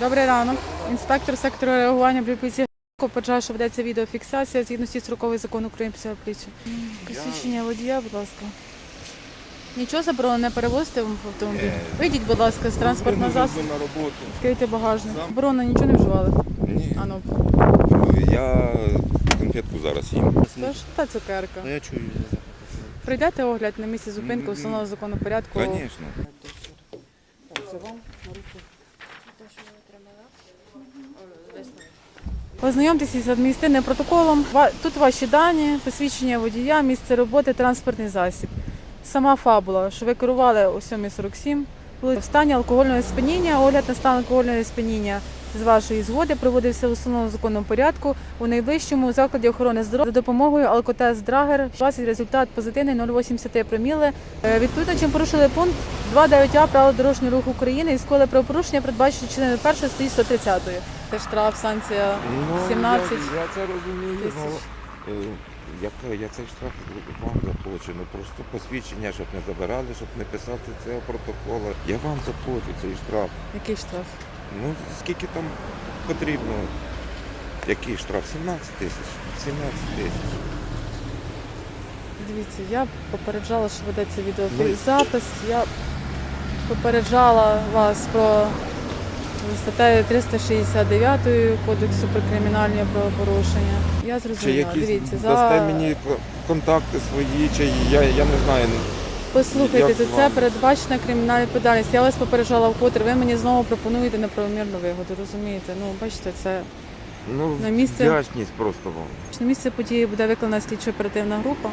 Добрий ранок. Інспектор сектору реагування при поліції попереджає, що ведеться відеофіксація згідно зі строковий закон України про поліцію. Посвідчення водія, будь ласка. Нічого заборонено не перевозити в автомобіль. Ні. Вийдіть, будь ласка, з транспортного засобу. на роботу. Відкрийте багажник. Сам. Заборонено нічого не вживали. Ні. Ану, Я конфетку зараз їм. то та цукерка. Ну я чую. я запах. Прийдете огляд на місці зупинки установленого закону порядку. Звісно. Ознайомтеся з адміністративним протоколом. Тут ваші дані, посвідчення водія, місце роботи, транспортний засіб. Сама фабула, що ви керували о 7.47, були в стані алкогольного сп'яніння, огляд на стан алкогольного сп'яніння з вашої згоди проводився в установленому законному порядку у найближчому закладі охорони здоров'я за допомогою алкотест Драгер. У вас результат позитивний 0,83 проміли. Е, Відповідно, чим порушили пункт 2.9а правил дорожнього руху України і сколи правопорушення передбачено частиною 1 статті 130. Це штраф, санкція. 17 Ну, Я, я це розумію. тисяч. Ну, як, я цей штраф вам заплачу. Ну просто посвідчення, щоб не забирали, щоб не писати цього протоколу. Я вам заплачу цей штраф. Який штраф? Ну скільки там потрібно? Який штраф? 17 тисяч. 17 тисяч. Дивіться, я попереджала, що ведеться Ну, відеозапис. Я попереджала вас про статтею 369 Кодексу про кримінальні правопорушення. Я Чи зрозуміла. якісь Дивіться, дасте за мені контакти свої, чи я, я не знаю. послухайте, як за це передбачена кримінальна відповідальність. Я вас попереджала вкотре. Ви мені знову пропонуєте неправомірну вигоду. Розумієте? Ну, бачите, це Ну, На місце- вдячність просто вам. на місце події буде викликана слідчо оперативна група.